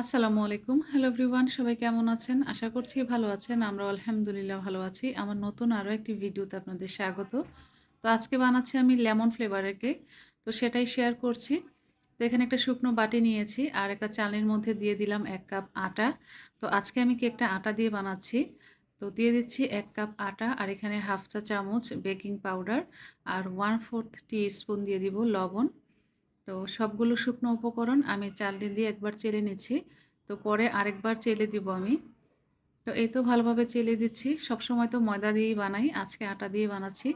আসসালামু আলাইকুম। Hello everyone সবাই কেমন আছেন? আশা করছি ভালো আছেন। আমরা আলহামদুলিল্লাহ ভালো আছি। আমার নতুন আরও একটি ভিডিওতে আপনাদের স্বাগত। তো আজকে বানাচ্ছি আমি লেমন ফ্লেভারের কেক। তো সেটাই শেয়ার করছি। তো এখানে একটা শুকনো বাটি নিয়েছি আর একটা চালের মধ্যে দিয়ে দিলাম এক কাপ আটা। তো আজকে আমি কেকটা আটা দিয়ে বানাচ্ছি। তো দিয়ে দিচ্ছি এক কাপ আটা আর এখানে হাফ চা চামচ বেকিং পাউডার আর ওয়ান ফোর্থ টি স্পুন দিয়ে দিব লবণ। তো সবগুলো শুকনো উপকরণ আমি চালনি দিয়ে একবার চেলে নিচ্ছি। তো পরে আরেকবার চেলে দিব আমি। তো এই তো ভালোভাবে চেলে দিচ্ছি। সবসময় তো ময়দা দিয়েই বানাই। আজকে আটা দিয়ে বানাচ্ছি।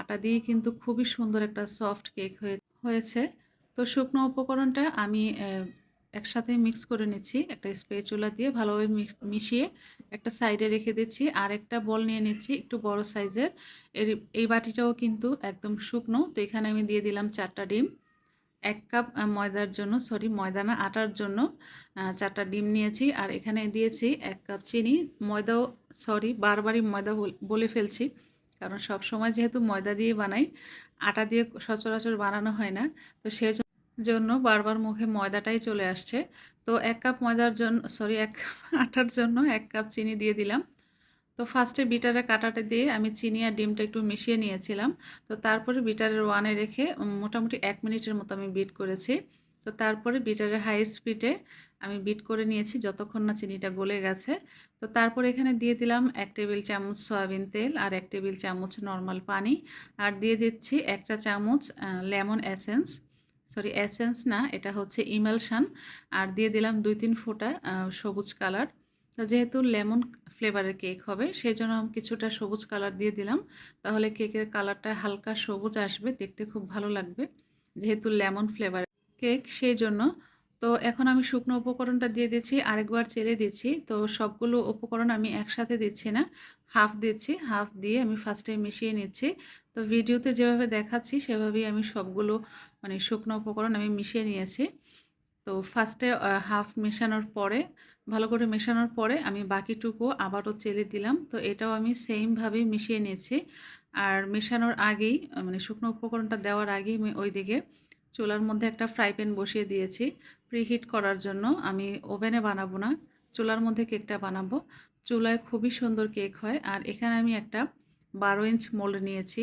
আটা দিয়ে কিন্তু খুবই সুন্দর একটা সফট কেক হয়ে, হয়েছে। তো শুকনো উপকরণটা আমি একসাথে মিক্স করে নিচ্ছি। একটা স্পেচুলা দিয়ে ভালোভাবে মিশিয়ে একটা সাইডে রেখে দিচ্ছি। আর একটা বল নিয়ে নিচ্ছি একটু বড় সাইজের। এর, এই বাটিটাও কিন্তু একদম শুকনো। তো এখানে আমি দিয়ে দিলাম চারটা ডিম। এক কাপ ময়দার জন্য সরি ময়দা না, আটার জন্য চারটা ডিম নিয়েছি। আর এখানে দিয়েছি এক কাপ চিনি। ময়দাও সরি বারবারই ময়দা বলে ফেলছি। কারণ সব সময় যেহেতু ময়দা দিয়ে বানাই, আটা দিয়ে সচরাচর বানানো হয় না। তো সেই জন্য বারবার মুখে ময়দাটাই চলে আসছে। তো এক কাপ ময়দার জন্য সরি এক আটার জন্য এক কাপ চিনি দিয়ে দিলাম। তো ফার্স্টে বিটারে কাটাটা দিয়ে আমি চিনি আর ডিমটা একটু মিশিয়ে নিয়েছিলাম। তো তারপরে বিটারের ওয়ানে রেখে মোটামুটি এক মিনিটের মতো আমি বিট করেছি। তো তারপরে বিটারের হাই স্পিডে আমি বিট করে নিয়েছি যতক্ষণ না চিনিটা গলে গেছে। তো তারপরে এখানে দিয়ে দিলাম এক টেবিল চামচ সয়াবিন তেল আর এক টেবিল চামচ নর্মাল পানি। আর দিয়ে দিচ্ছি এক চা চামচ লেমন এসেন্স সরি এসেন্স না, এটা হচ্ছে ইমালশান আর দিয়ে দিলাম দুই তিন ফোঁটা সবুজ কালার তো যেহেতু লেমন ফ্লেভারের কেক হবে সেই জন্য কিছুটা সবুজ কালার দিয়ে দিলাম। তাহলে কেকের কালারটা হালকা সবুজ আসবে, দেখতে খুব ভালো লাগবে, যেহেতু লেমন ফ্লেভার কেক সেই জন্য তো এখন আমি শুকনো উপকরণটা দিয়ে দিচ্ছি আরেকবার চেলে দিচ্ছি। তো সবগুলো উপকরণ আমি একসাথে দিচ্ছি না, হাফ দিচ্ছি, হাফ দিয়ে আমি ফার্স্টে মিশিয়ে নিচ্ছি। তো ভিডিওতে যেভাবে দেখাচ্ছি, সেভাবেই আমি সবগুলো মানে শুকনো উপকরণ আমি মিশিয়ে নিয়েছি। তো ফার্স্টে হাফ মেশানোর পরে ভালো করে মেশানোর পরে আমি বাকিটুকু আবারও চেলে দিলাম। তো এটাও আমি সেমভাবেই মিশিয়ে নিয়েছি। আর মেশানোর আগেই মানে শুকনো উপকরণটা দেওয়ার আগেই আমি ওই দিকে চুলার মধ্যে একটা ফ্রাই প্যান বসিয়ে দিয়েছি। প্রিহিট করার জন্য আমি ওভেনে বানাবো না, চুলার মধ্যে কেকটা বানাবো। চুলায় খুবই সুন্দর কেক হয়। আর এখানে আমি একটা বারো ইঞ্চ মোল্ড নিয়েছি।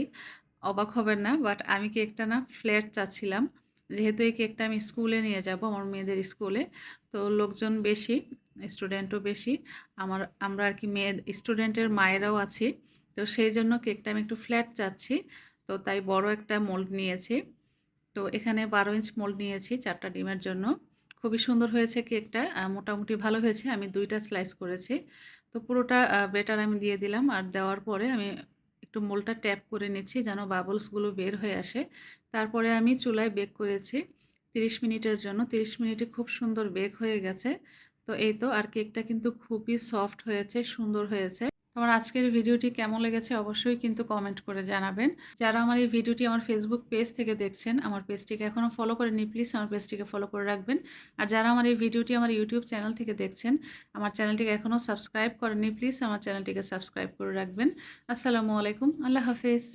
অবাক হবেন না বাট আমি কেকটা না ফ্ল্যাট চাচ্ছিলাম। যেহেতু এই কেকটা আমি স্কুলে নিয়ে যাব, আমার মেয়েদের স্কুলে তো লোকজন বেশি স্টুডেন্টও বেশি। আমার, আমরা আর কি মেয়ে, স্টুডেন্টের মায়েরাও আছি। তো সেই জন্য কেকটা আমি একটু ফ্ল্যাট চাচ্ছি। তো তাই বড় একটা মোল্ড নিয়েছি। তো এখানে বারো ইঞ্চ মোল্ড নিয়েছি চারটা ডিমের জন্য। খুবই সুন্দর হয়েছে কেকটা মোটামুটি ভালো হয়েছে। আমি দুইটা স্লাইস করেছি। তো পুরোটা বেটার আমি দিয়ে দিলাম। আর দেওয়ার পরে আমি একটু মোলটা ট্যাপ করে নিচ্ছি যেন বাবলসগুলো বের হয়ে আসে। তারপরে আমি চুলায় বেক করেছি 30 মিনিটের জন্য। 30 মিনিটে খুব সুন্দর বেক হয়ে গেছে। তো এই তো আর কেকটা কিন্তু খুবই সফট হয়েছে, সুন্দর হয়েছে। আমার আজকের ভিডিওটি কেমন লেগেছে অবশ্যই কিন্তু কমেন্ট করে জানাবেন। যারা আমার এই ভিডিওটি আমার ফেসবুক পেজ থেকে দেখছেন, আমার পেজটিকে এখনও ফলো করেনি প্লিজ আমার পেজটিকে ফলো করে রাখবেন। আর যারা আমার এই ভিডিওটি আমার ইউটিউব চ্যানেল থেকে দেখছেন, আমার চ্যানেলটিকে এখনও সাবস্ক্রাইব করেনি প্লিজ আমার চ্যানেলটিকে সাবস্ক্রাইব করে রাখবেন। আসসালামু আলাইকুম, আল্লাহ হাফেজ।